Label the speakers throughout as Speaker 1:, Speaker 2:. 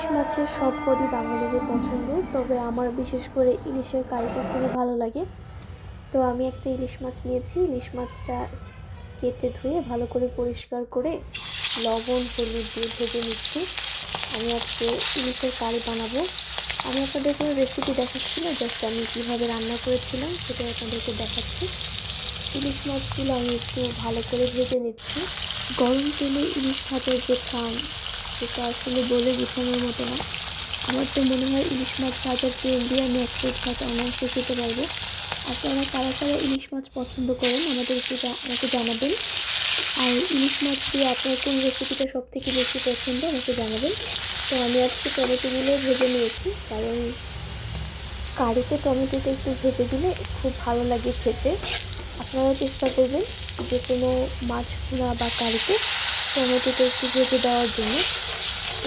Speaker 1: ইলিশ মাছের সব পদই বাঙালিদের পছন্দ, তবে আমার বিশেষ করে ইলিশের কারিটা খুবই ভালো লাগে। তো আমি একটা ইলিশ মাছ নিয়েছি, ইলিশ মাছটা কেটে ধুয়ে ভালো করে পরিষ্কার করে লবণ, হলুদ দিয়ে ভেজে নিচ্ছি। আমি আজকে ইলিশের কারি বানাবো। আমি আপনাদের কোনো রেসিপি দেখাচ্ছি না জাস্ট আমি কীভাবে রান্না করেছিলাম সেটা আপনাদেরকে দেখাচ্ছি। ইলিশ মাছগুলো আমি একটু ভালো করে ভেজে নিচ্ছি। গরম তেলে ইলিশ ভাতের যে খান সেটা আসলে বলে বোঝানোর মতো না। আমার তো মনে হয় ইলিশ মাছ ভাজার তেল দিয়ে আমি এক প্লেট ভাত অনায়াসে খেতে পারব। আপনারা কারা কারা ইলিশ মাছ পছন্দ করেন, আমাদের একটু আমাকে জানাবেন। আর ইলিশ মাছ দিয়ে আপনার কোন রেসিপিটা সব থেকে বেশি পছন্দ আমাকে জানাবেন। তো আমি আজকে টমেটোগুলো ভেজে নিয়েছি, কারণ কারিতে টমেটোটা একটু ভেজে দিলে খুব ভালো লাগে খেতে। আপনারা চেষ্টা করবেন যে কোনো মাছ ভুনা বা কারিতে টমেটোটা একটু ভেজে দেওয়ার জন্য।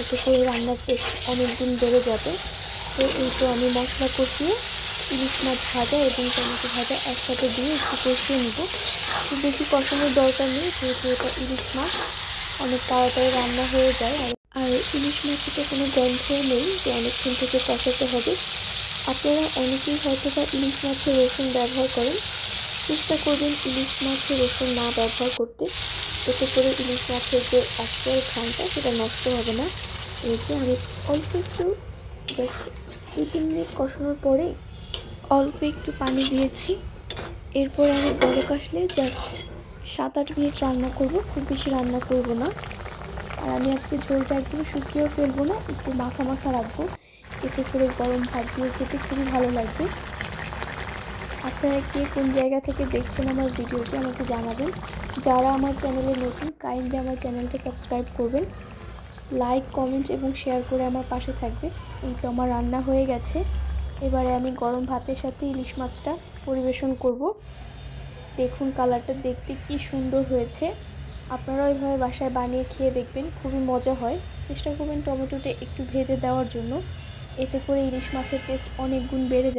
Speaker 1: এতে করে রান্নার টেস্ট অনেক দিন বেড়ে যাবে। তো এই তো আমি মশলা কষিয়ে ইলিশ মাছ ভাজা এবং টমেটো ভাজা একসাথে দিয়ে একটু কষিয়ে নিব। খুব বেশি কষানোর দরকার নেই, যেহেতু এটা ইলিশ মাছ। অনেক তাড়াতাড়ি রান্না হয়ে যায়। আর ইলিশ মাছেতে কোনো গন্ধও নেই, যে অনেকক্ষণ থেকে কষাতে হবে। আপনারা অনেকেই হয়তো বা ইলিশ মাছে রসুন ব্যবহার করেন। চেষ্টা করবেন ইলিশ মাছে রসুন না ব্যবহার করতে। এতে করে ইলিশ মাছের যে অ্যাকচুয়াল ঘানটা সেটা নষ্ট হবে না। এই যে আমি অল্প একটু জাস্ট দু তিন মিনিট কষানোর পরে অল্প একটু পানি দিয়েছি। এরপর আমি বড় আসলে জাস্ট সাত, আট মিনিট রান্না করব। খুব বেশি রান্না করব না। আর আমি আজকে ঝোলটা একদম শুকিয়েও ফেলব না, একটু মাখা মাখা রাখব। এতে করে গরম ভাত দিয়ে খেতে খুবই ভালো লাগবে। আপনারা কে কোন জায়গা থেকে দেখছেন আমার ভিডিওটি আমাকে জানাবেন। যারা আমার চ্যানেলে নতুন কাইন্ডলি আমার চ্যানেলটা সাবস্ক্রাইব করবেন। লাইক কমেন্ট এবং শেয়ার করে আমার পাশে থাকবে। এই তো আমার রান্না হয়ে গেছে। এবারে আমি গরম ভাতের সাথে ইলিশ মাছটা পরিবেশন করব। দেখুন কালারটা দেখতে কি সুন্দর হয়েছে। আপনারা ওইভাবে বাসায় বানিয়ে খেয়ে দেখবেন, খুবই মজা হয়। চেষ্টা করবেন টমেটোটা একটু ভেজে দেওয়ার জন্য। এতে করে ইলিশ মাছের টেস্ট অনেক গুণ বেড়ে যায়।